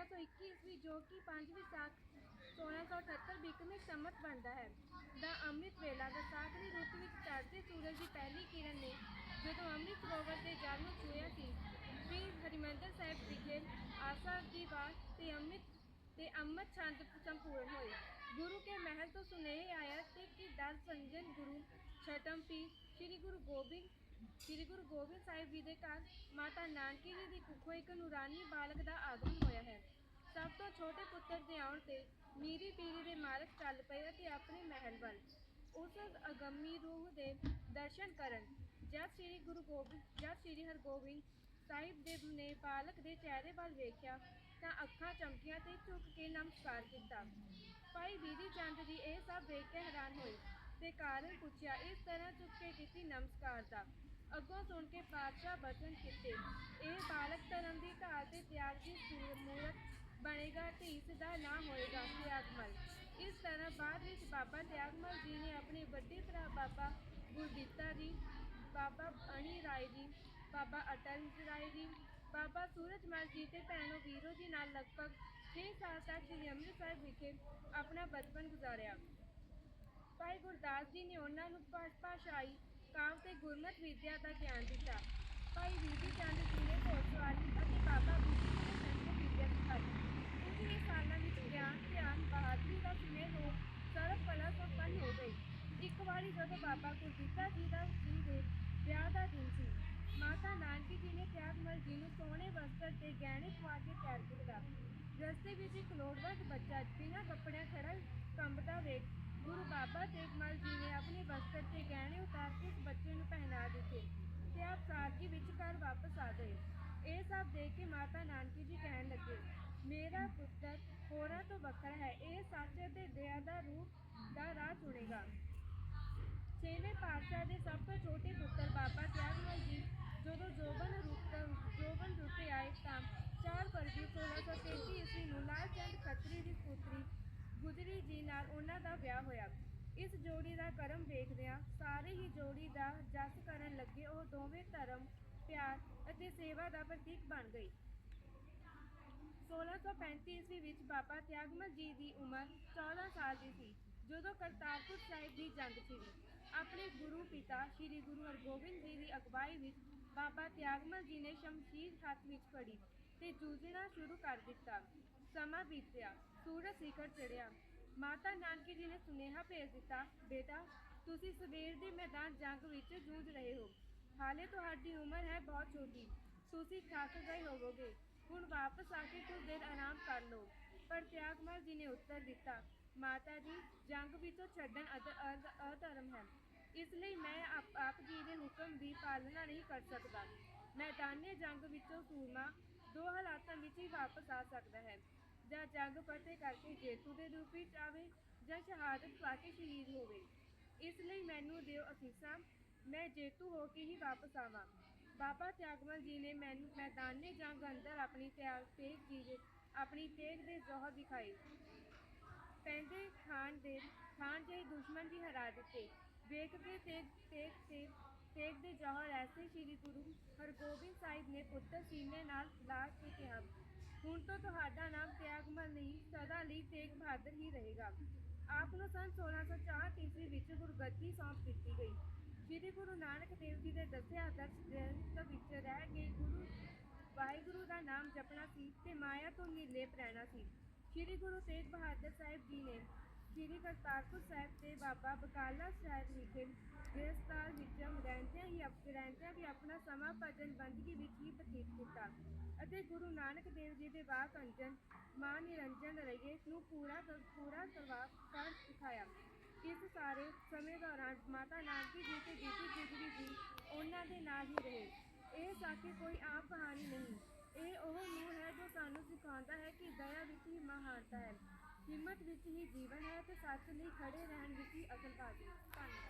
1621 ਈਸਵੀ ਜੋ ਕਿ 5 ਵਿਸਾਖ 1678 ਬਿਕਮੀ ਸੰਮਤ ਬਣਦਾ ਹੈ। ਦਾ ਅੰਮ੍ਰਿਤ ਵੇਲਾ ਵਿਸਾਖ ਦੀ ਰੁੱਤ ਵਿੱਚ ਚੜ੍ਹਦੇ ਸੂਰਜ ਦੀ ਪਹਿਲੀ ਕਿਰਨ ਨੇ ਜਦੋਂ ਅੰਮ੍ਰਿਤ ਸਰੋਵਰ ਦੇ ਜਲ ਨੂੰ ਛੂਹਿਆ ਸੀ ਸ੍ਰੀ ਹਰਿਮੰਦਰ ਸਾਹਿਬ ਵਿਖੇ ਆਸਾ ਦੀ ਬਾਤ ਤੇ ਅੰਮ੍ਰਿਤ ਤੇ ਅੰਮ੍ਰਿਤ ਛੰਦ ਸੰਪੂਰਨ ਹੋਏ। ਗੁਰੂ ਕੇ ਮਹਿਲ ਤੋਂ ਸੁਨੇਹੇ ਆਇਆ ਤੇ ਕਿ ਦਸ ਸੰਜਨ ਗੁਰੂ ਛਟਮ ਪੀ ਸ੍ਰੀ ਗੁਰੂ ਗੋਬਿੰਦ ਸ੍ਰੀ ਗੁਰੂ ਗੋਬਿੰਦ ਸਾਹਿਬ ਜੀ ਦੇ ਘਰ ਮਾਤਾ ਨਾਨਕੀ ਜੀ ਦੀ ਕੁੱਖੋਂ ਇੱਕ ਨੂਰਾਨੀ ਬਾਲਕ ਦਾ ਆਗਮਨ ਹੋਇਆ ਹੈ। ਸਭ ਤੋਂ ਛੋਟੇ ਪੁੱਤਰ ਦੇ ਆਉਣ ਤੇ ਮੀਰੀ ਪੀਰੀ ਦੇ ਮਾਲਕ ਚੱਲ ਪਏ ਅਤੇ ਆਪਣੇ ਮਹਿਲ ਵੱਲ ਉਸ ਅਗੰਮੀ ਰੂਹ ਦੇ ਦਰਸ਼ਨ ਕਰਨ। ਜਦ ਸ੍ਰੀ ਗੁਰੂ ਗੋਬਿੰਦ, ਜਦ ਸ੍ਰੀ ਹਰਗੋਬਿੰਦ ਸਾਹਿਬ ਦੇ ਨੇ ਬਾਲਕ ਦੇ ਚਿਹਰੇ ਵੱਲ ਵੇਖਿਆ ਤਾਂ ਅੱਖਾਂ ਚਮਕੀਆਂ ਤੇ ਝੁਕ ਕੇ ਨਮਸਕਾਰ ਕੀਤਾ। ਭਾਈ ਬੀਦੀ ਚੰਦ ਜੀ ਇਹ ਸਭ ਵੇਖ ਕੇ ਹੈਰਾਨ ਹੋਏ ਤੇ ਕਾਰਨ ਪੁੱਛਿਆ, ਇਸ ਤਰ੍ਹਾਂ ਝੁਕ ਕੇ ਕੀਤੀ ਨਮਸਕਾਰ ਦਾ। ਅੱਗੋਂ ਸੁਣ ਕੇ ਪਾਤਸ਼ਾਹ ਬਚਨ ਕੀਤੇ। ਇਹ ਬਾਲਕ ਧਰਮ ਦੀ ਢਾਲ ਤੇ ਤਿਆਗ ਦੀ ਸੂਰ ਬਣੇਗਾ ਤੇ ਇਸ ਦਾ ਨਾਮ ਹੋਏਗਾ ਤਿਆਗਮਲ ਇਸ ਤਰ੍ਹਾਂ ਬਾਅਦ ਵਿੱਚ ਬਾਬਾ ਤਿਆਗਮਲ ਜੀ ਨੇ ਆਪਣੇ ਵੱਡੇ ਭਰਾ ਬਾਬਾ ਗੁਰਦਿੱਤਾ ਜੀ, ਬਾਬਾ ਅਣੀ ਰਾਏ ਜੀ, ਬਾਬਾ ਅਟਲ ਰਾਏ ਜੀ, ਬਾਬਾ ਸੂਰਜਮਲ ਜੀ ਤੇ ਭੈਣੋ ਵੀਰੋ ਜੀ ਨਾਲ ਲਗਭਗ 6 ਸਾਲ ਤੱਕ ਸ੍ਰੀ ਅੰਮ੍ਰਿਤਸਰ ਵਿਖੇ ਆਪਣਾ ਬਚਪਨ ਗੁਜ਼ਾਰਿਆ। ਭਾਈ ਗੁਰਦਾਸ ਜੀ ਨੇ ਉਹਨਾਂ ਨੂੰ ਭਾ- ਭਾਸ਼ਾਈ ਕਾਵ ਤੇ ਗੁਰਮਤਿ ਵਿਦਿਆ ਦਾ ਗਿਆਨ ਦਿੱਤਾ। ਭਾਈ ਵੀਦੀ ਚੰਦ ਜੀ ਨੇ ਘੋੜਸਵਾਰੀ ਅਤੇ ਬਾਬਾ ਬੁੱਢੀ ਨੇ ਸੰਸਕ੍ਰਿਤ ਵਿਦਿਆ ਸਿਖਾਈ। ਕੁਝ ਸਾਲਾਂ ਵਿੱਚ ਗਿਆਨ, ਧਿਆਨ, ਬਹਾਦਰੀ ਦਾ ਸੁਮੇਲ ਹੋ ਸਰਬ ਕਲਾ ਸੰਪੰਨ ਹੋ ਗਈ। ਇੱਕ ਵਾਰੀ ਜਦੋਂ ਬਾਬਾ ਗੁਰਦੀਤਾ ਜੀ ਦਾ ਜੀ ਦੇ ਵਿਆਹ ਦਾ ਦਿਨ ਸੀ, ਮਾਤਾ ਨਾਨਕੀ ਜੀ ਨੇ ਤਿਆਗਮਲ ਜੀ ਨੂੰ ਸੋਹਣੇ ਵਸਤਰ ਤੇ ਗਹਿਣੇ ਪਵਾ ਕੇ ਤਿਆਰ ਕੀਤਾ। ਰਸਤੇ ਵਿੱਚ ਇੱਕ ਲੋੜਵੰਦ ਬੱਚਾ ਬਿਨਾਂ ਕੱਪੜਿਆਂ ਖੜਾ ਕੰਬਦਾ ਵੇਖ ਗੁਰੂ ਬਾਬਾ ਤੇਗਮਲ ਜੀ ਨੇ ਆਪਣੇ ਵਸਤਰ ਤੇ ਗਹਿਣੇ ਉਤਾਰ ਕੇ ਉਸ ਬੱਚੇ ਨੂੰ ਪਹਿਨਾ ਦਿੱਤੇ ਤੇ ਆਪ ਸਾਦਗੀ ਵਿੱਚ ਘਰ ਵਾਪਸ ਆ ਗਏ ਇਹ ਸਭ ਦੇਖ ਕੇ ਮਾਤਾ ਨਾਨਕੀ ਜੀ ਕਹਿਣ ਲੱਗੇ ਮੇਰਾ ਪੁੱਤਰ ਹੋਰਾਂ ਤੋਂ ਵੱਖਰਾ ਹੈ, ਇਹ ਸੱਚ ਅਤੇ ਦਇਆ ਦਾ ਰੂਪ ਦਾ ਰਾਹ ਚੁਣੇਗਾ। ਛੇਵੇਂ ਪਾਤਸ਼ਾਹ ਦੇ ਸਭ ਤੋਂ ਛੋਟੇ ਪੁੱਤਰ ਬਾਬਾ ਤਿਆਗਮਲ ਜੀ, ਜਦੋਂ ਜੋਬਨ ਰੂਪ ਜੋਬਨ ਰੂਪੇ ਆਏ ਤਾਂ 4 ਫਰਵਰੀ 1633 ਈਸਵੀ ਨੂੰ ਲਾਲ ਚੰਦ ਖੱਤਰੀ ਦੀ ਪੁੱਤਰੀ ਗੁਜਰੀ ਜੀ ਨਾਲ ਉਹਨਾਂ ਦਾ ਵਿਆਹ ਹੋਇਆ। ਇਸ ਜੋੜੀ ਦਾ ਕਰਮ ਵੇਖਦਿਆਂ ਸਾਰੇ ਹੀ ਜੋੜੀ ਦਾ ਜਸ ਕਰਨ ਲੱਗੇ, ਉਹ ਦੋਵੇਂ ਧਰਮ, ਪਿਆਰ ਅਤੇ ਸੇਵਾ ਦਾ ਪ੍ਰਤੀਕ ਬਣ ਗਏ। 1635 ਈਸਵੀ ਵਿੱਚ ਬਾਬਾ ਤਿਆਗਮਲ ਜੀ ਦੀ ਉਮਰ 14 ਸਾਲ ਦੀ ਸੀ, ਜਦੋਂ ਕਰਤਾਰਪੁਰ ਸਾਹਿਬ ਦੀ ਜੰਗ ਛਿੜੀ ਆਪਣੇ ਗੁਰੂ ਪਿਤਾ ਸ੍ਰੀ ਗੁਰੂ ਹਰਗੋਬਿੰਦ ਜੀ ਦੀ ਅਗਵਾਈ ਵਿੱਚ ਬਾਬਾ ਤਿਆਗਮਲ ਜੀ ਨੇ ਸ਼ਮਸ਼ੀਰ ਹੱਥ ਵਿੱਚ ਫੜੀ ਤੇ ਜੂਝਣਾ ਸ਼ੁਰੂ ਕਰ ਦਿੱਤਾ। ਸਮਾਂ ਬੀਤਿਆ, ਸੂਰਜ ਸਿਖਰ ਚੜਿਆ ਮਾਤਾ ਨਾਨਕੀ ਜੀ ਨੇ ਸੁਨੇਹਾ ਭੇਜ ਦਿੱਤਾ, ਬੇਟਾ, ਤੁਸੀਂ ਸਵੇਰ ਦੇ ਮੈਦਾਨ ਜੰਗ ਵਿੱਚ ਜੂਝ ਰਹੇ ਹੋ। ਹਾਲੇ ਤੁਹਾਡੀ ਉਮਰ ਹੈ ਬਹੁਤ ਛੋਟੀ। ਤੁਸੀਂ ਥੱਕ ਗਏ ਹੋਵੋਗੇ। ਹੁਣ ਵਾਪਸ ਆ ਕੇ ਕੁਝ ਦੇਰ ਆਰਾਮ ਕਰ ਲਓ। ਪਰ ਤਿਆਗਮਲ ਜੀ ਨੇ ਉੱਤਰ ਦਿੱਤਾ, ਮਾਤਾ ਜੀ, ਜੰਗ ਵਿੱਚੋਂ ਛੱਡਣ ਅਧਰਮ ਹੈ। ਇਸ ਲਈ ਮੈਂ ਆਪ ਜੀ ਦੇ ਹੁਕਮ ਦੀ ਪਾਲਣਾ ਨਹੀਂ ਕਰ ਸਕਦਾ। ਮੈਦਾਨੇ ਜੰਗ ਵਿੱਚੋਂ ਸੂਰਮਾ ਦੋ ਹਾਲਾਤਾਂ ਵਿੱਚ ਹੀ ਵਾਪਸ ਆ ਸਕਦਾ ਹੈ। ਜਾਂ ਜੰਗ ਫਤਿਹ ਕਰਕੇ ਜੇਤੂ ਦੇ ਰੂਪ ਵਿੱਚ ਆਵੇ ਜਾਂ ਸ਼ਹਾਦਤ ਪਾ ਕੇ ਸ਼ਹੀਦ ਹੋਵੇ। ਇਸ ਲਈ ਮੈਨੂੰ ਦਿਓ ਅਸੀਸਾਂ। ਮੈਂ ਜੇਤੂ ਹੋ ਕੇ ਹੀ ਵਾਪਸ ਆਵਾਂ। ਬਾਬਾ ਤਿਆਗਮਲ ਜੀ ਨੇ ਮੈਨੂੰ ਮੈਦਾਨੇ ਜੰਗ ਅੰਦਰ ਆਪਣੀ ਤਿਆਗ ਤੇਗ ਜੀ ਦੇ ਆਪਣੀ ਤੇਗ ਦੇ ਜ਼ੋਹਰ ਦਿਖਾਏ। ਪੈਂਦੇ ਖਾਨ ਦੇ ਖਾਨ ਜਿਹੇ ਦੁਸ਼ਮਣ ਵੀ ਹਰਾ ਦਿੱਤੇ। ਵੇਖਦੇ ਤੇਗ ਤੇਗ ਤੇ ਤੇਗ ਦੇ ਜੋਹਰ ਐਸੇ ਸ੍ਰੀ ਗੁਰੂ ਹਰਗੋਬਿੰਦ ਸਾਹਿਬ ਨੇ ਪੁੱਤਰ ਸੀਨੇ ਨਾਲ ਲਾ ਕੇ ਕਿਹਾ, ਹੁਣ ਤੋਂ ਤੁਹਾਡਾ ਨਾਮ ਤਿਆਗਮਲ ਨਹੀਂ, ਸਦਾ ਲਈ ਤੇਗ ਬਹਾਦਰ ਹੀ ਰਹੇਗਾ। ਆਪ ਨੂੰ ਸੰਨ 1604 ਈਸਵੀ ਵਿੱਚ ਗੁਰਗੱਦੀ ਸੌਂਪ ਦਿੱਤੀ ਗਈ। ਸ੍ਰੀ ਗੁਰੂ ਨਾਨਕ ਦੇਵ ਜੀ ਦੇ ਦੱਸਿਆ ਆਦਰਸ਼ ਗ੍ਰੰਥ ਵਿੱਚ ਰਹਿ ਕੇ ਗੁਰੂ ਵਾਹਿਗੁਰੂ ਦਾ ਨਾਮ ਜਪਣਾ ਸੀ ਤੇ ਮਾਇਆ ਤੋਂ ਨਿਰਲੇਪ ਰਹਿਣਾ ਸੀ। ਸ੍ਰੀ ਗੁਰੂ ਤੇਗ ਬਹਾਦਰ ਸਾਹਿਬ ਜੀ ਨੇ ਸ੍ਰੀ ਕਰਤਾਰਪੁਰ ਸਾਹਿਬ ਤੇ ਬਾਬਾ ਬਕਾਲਾ ਸਾਹਿਬ ਵਿਖੇ ਗ੍ਰਸਤਾਰ ਵਿੱਚ ਰਹਿੰਦਿਆਂ ਹੀ ਅਪ- ਰਹਿੰਦਿਆਂ ਵੀ ਆਪਣਾ ਸਮਾਂ ਭਜਨ ਬੰਦਗੀ ਵਿੱਚ ਹੀ ਬਤੀਤ ਕੀਤਾ ਅਤੇ ਗੁਰੂ ਨਾਨਕ ਦੇਵ ਜੀ ਦੇ ਵਾਕ ਅੰਜਨ ਮਾਂ ਨਿਰੰਜਨ ਰਹੀਏ ਨੂੰ ਪੂਰਾ ਪੂਰਾ ਕਰਵਾ ਕਰ ਦਿਖਾਇਆ ਇਸ ਸਾਰੇ ਸਮੇਂ ਦੌਰਾਨ ਮਾਤਾ ਨਾਨਕੀ ਜੀ ਤੇ ਬੀਬੀ ਗੁਜਰੀ ਜੀ ਉਹਨਾਂ ਦੇ ਨਾਲ ਹੀ ਰਹੇ। ਇਹ ਸਾਕੇ ਕੋਈ ਆਪ ਕਹਾਣੀ ਨਹੀਂ। ਇਹ ਉਹ ਨੂਰ ਹੈ ਜੋ ਸਾਨੂੰ ਸਿਖਾਉਂਦਾ ਹੈ ਕਿ ਦਇਆ ਵਿੱਚ ਹੀ ਮਹਾਰਤਾ ਹੈ। ਹਿੰਮਤ ਵਿੱਚ ਹੀ ਜੀਵਨ ਹੈ ਤੇ ਸੱਚ ਲਈ ਖੜੇ ਰਹਿਣ ਵਿੱਚ ਹੀ ਅਸਲ ਬਾਜੀ ਧੰਨਵਾਦ।